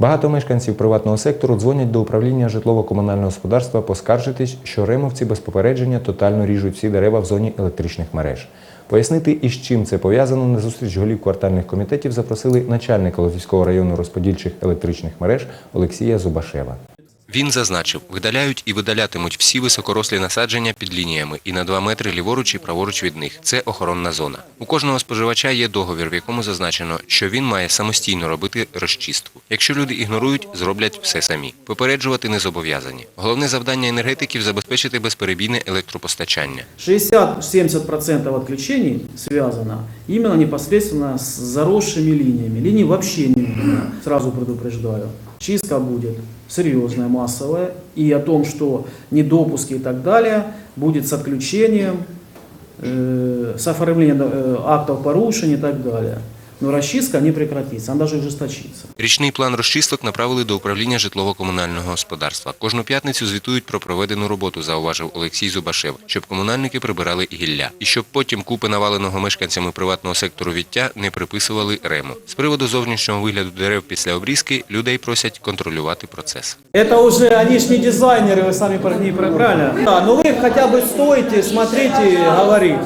Багато мешканців приватного сектору дзвонять до управління житлово-комунального господарства поскаржитись, що ремовці без попередження тотально ріжуть всі дерева в зоні електричних мереж. Пояснити, із чим це пов'язано, на зустріч голів квартальних комітетів запросили начальника Лозівського району розподільчих електричних мереж Олексія Зубашева. Він зазначив, видаляють і видалятимуть всі високорослі насадження під лініями і на 2 метри ліворуч і праворуч від них. Це охоронна зона. У кожного споживача є договір, в якому зазначено, що він має самостійно робити розчистку. Якщо люди ігнорують, зроблять все самі. Попереджувати не зобов'язані. Головне завдання енергетиків забезпечити безперебійне електропостачання. 60-70% отключений связано именно непосредственно с заросшими линиями. Линии вообще не сразу предупреждаю. Чистка будет серьезная, массовая. И о том, что недопуски и так далее будет с отключением, э, с оформлением э, актов порушений и так далее Но расчистка не прекратится, она даже ужесточится. Річний план розчисток направили до управління житлово-комунального господарства. Кожну п'ятницю звітують про проведену роботу, зауважив Олексій Зубашев, щоб комунальники прибирали гілля. І щоб потім купи наваленого мешканцями приватного сектору віття не приписували рему. З приводу зовнішнього вигляду дерев після обрізки людей просять контролювати процес. Это уже, они же не дизайнеры, вы сами про- не про- правильно? Да, ну вы хотя бы стойте, смотрите, говорите.